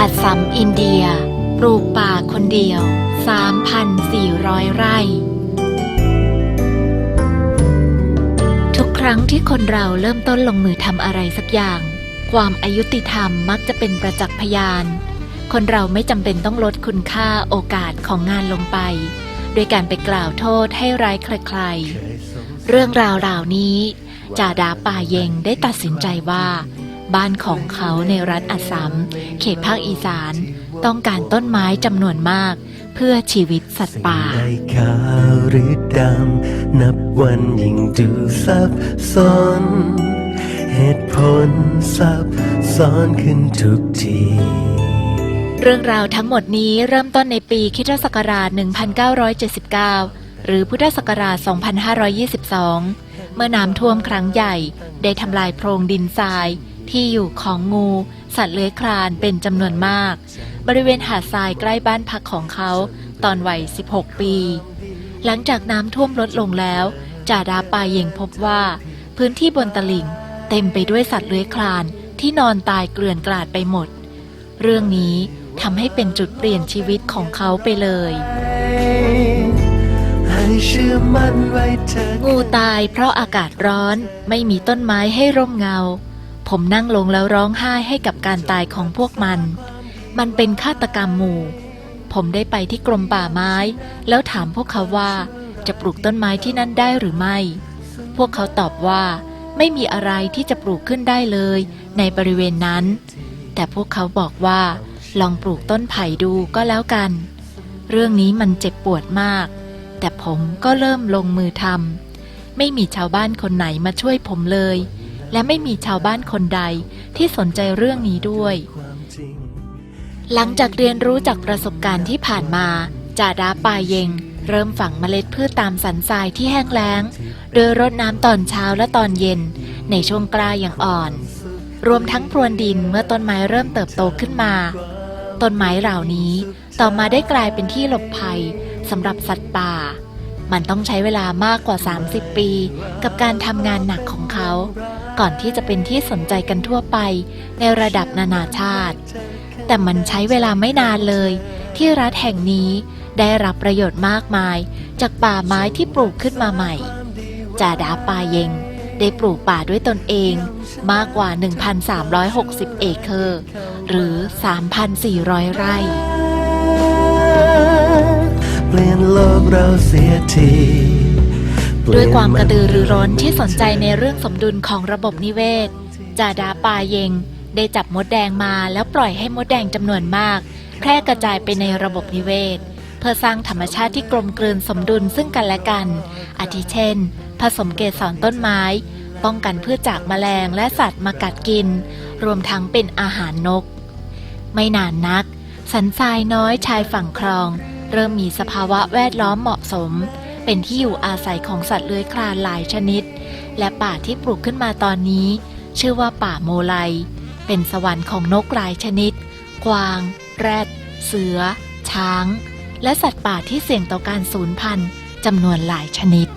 อัสสัมอินเดีย ปลูกป่าคนเดียว 3,400 ไร่ ทุกครั้งที่คนเราเริ่มต้นลงมือทำอะไรสักอย่าง ความอายุติธรรมมักจะเป็นประจักษ์พยาน คนเราไม่จำเป็นต้องลดคุณค่าโอกาสของงานลงไป โดยการไปกล่าวโทษให้ร้ายใครๆเรื่องราวเหล่านี้จ่าดาป่าเยงได้ตัดสินใจว่า บ้านของเขาในรัฐอัสสัม เขตภาคอีสาน ต้องการต้นไม้จำนวนมาก เพื่อชีวิตสัตว์ป่าสิ่งใดขาวหรือดำนับวันยิ่งดูซับซ้อนเหตุผลซับซ้อนขึ้นทุกทีเรื่องราวทั้งหมดนี้เริ่มต้นในปีคริสตศักราช 1979 หรือพุทธศักราช 2522 เมื่อน้ำท่วมครั้งใหญ่ ได้ทำลายโพรงดินทราย ที่อยู่ของงู สัตว์เลื้อยคลานเป็นจำนวนมาก บริเวณหาดทรายใกล้บ้านพักของเขา ตอนวัย 16 ปี หลังจากน้ำท่วมลดลงแล้วจ่าดาปาเยงพบว่า พื้นที่บนตลิ่งเต็มไปด้วยสัตว์เลื้อยคลานที่นอนตายเกลื่อนกลาดไปหมด เรื่องนี้ทำให้เป็นจุดเปลี่ยนชีวิตของเขาไปเลยงูตายเพราะอากาศร้อนไม่มีต้นไม้ให้ร่มเงา ผมนั่งลงแล้วร้องไห้ให้กับการตายของพวกมัน มันเป็นฆาตกรรมหมู่ ผมได้ไปที่กรมป่าไม้ แล้วถามพวกเขาว่าจะปลูกต้นไม้ที่นั่นได้หรือไม่ พวกเขาตอบว่าไม่มีอะไรที่จะปลูกขึ้นได้เลยในบริเวณนั้น แต่พวกเขาบอกว่า ลองปลูกต้นไผ่ดูก็แล้วกัน เรื่องนี้มันเจ็บปวดมาก แต่ผมก็เริ่มลงมือทำไม่มีชาวบ้านคนไหนมาช่วยผมเลย และไม่มีชาวบ้านคนใดที่สนใจเรื่องนี้ด้วย หลังจากเรียนรู้จากประสบการณ์ที่ผ่านมาจาดาปาเยง เริ่มฝังเมล็ดพืชตามสันทรายที่แห้งแล้ง โดยรดน้ำตอนเช้าและตอนเย็น ในช่วงกล้าอย่างอ่อน รวมทั้งพรวนดินเมื่อต้นไม้เริ่มเติบโตขึ้นมา ต้นไม้เหล่านี้ต่อมาได้กลายเป็นที่หลบภัยสำหรับสัตว์ป่า มันต้องใช้เวลามากกว่า 30 ปี กับการทำงานหนักของเขา ก่อนที่จะเป็นที่สนใจกันทั่วไปในระดับนานาชาติ แต่มันใช้เวลาไม่นานเลย ที่รัฐแห่งนี้ได้รับประโยชน์มากมาย จากป่าไม้ที่ปลูกขึ้นมาใหม่จาดาปาเยงได้ปลูกป่าด้วยตนเองมากกว่า 1,360 เอเคอร์ หรือ 3,400 ไร่ กเราเสียทีด้วยความกระตือรือร้นที่สนใจในเรื่องสมดุลของระบบนิเวศ จาดาปาเยง ได้จับมดแดงมาแล้วปล่อยให้มดแดงจำนวนมาก แพร่กระจายไปในระบบนิเวศ เพื่อสร้างธรรมชาติที่กลมกลืนสมดุลซึ่งกันและกัน อาทิเช่น ผสมเกสรต้นไม้ ป้องกันพืชจากแมลงและสัตว์มากัดกิน รวมทั้งเป็นอาหารนก ไม่นานนัก สันทรายน้อยชายฝั่งคลอง เริ่มมีสภาวะแวดล้อมเหมาะสม เป็นที่อยู่อาศัยของสัตว์เลื้อยคลานหลายชนิด และป่าที่ปลูกขึ้นมาตอนนี้ ชื่อว่าป่าโมไล เป็นสวรรค์ของนกหลายชนิด กวาง แรด เสือ ช้าง และสัตว์ป่าที่เสี่ยงต่อการสูญพันธุ์จำนวนหลายชนิด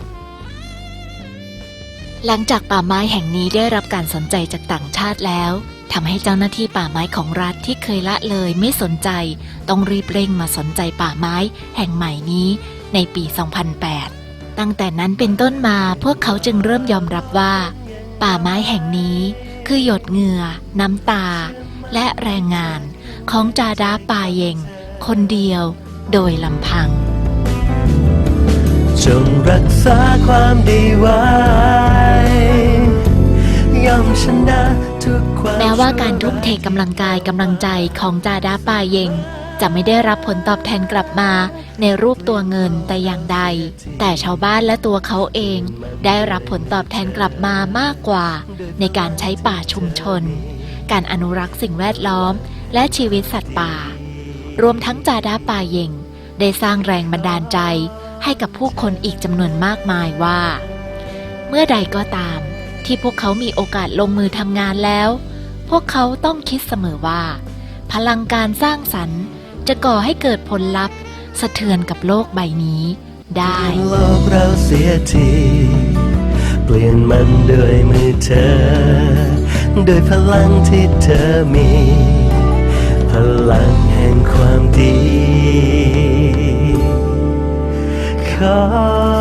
หลังจากป่าไม้แห่งนี้ได้รับการสนใจจากต่างชาติแล้ว ทำให้เจ้าหน้าที่ป่าไม้ของรัฐที่เคยละเลยไม่สนใจ ต้องรีบเร่งมาสนใจป่าไม้แห่งใหม่นี้ในปี 2008 ตั้งแต่นั้นเป็นต้นมาพวกเขาจึงเริ่มยอมรับว่า ป่าไม้แห่งนี้คือหยดเหงื่อ น้ำตา และแรงงานของจาดาปาเยง คนเดียวโดยลำพัง จงรักษาความดีไว้ย่อมชนะ มแม้ว่าการทุ่มเทกำลังกายกำลังใจของจาดาปาเยง จะไม่ได้รับผลตอบแทนกลับมาในรูปตัวเงินแต่อย่างใด แต่ชาวบ้านและตัวเขาเองได้รับผลตอบแทนกลับมามากกว่า ในการใช้ป่าชุมชน การอนุรักษ์สิ่งแวดล้อม และชีวิตสัตว์ป่า รวมทั้งจาดาปาเยงได้สร้างแรงบันดาลใจให้กับผู้คนอีกจำนวนมากมายว่า เมื่อใดก็ตามที่พวกเขามีโอกาสลงมือทำงานแล้ว พวกเขาต้องคิดเสมอว่า พลังการสร้างสรรค์จะก่อให้เกิดผลลัพธ์สะเทือนกับโลกใบนี้ ได้โลกเราเสียทีเปลี่ยนมันดยมือเธอดยพลังที่เธอมี พลังแห่งความดีขอ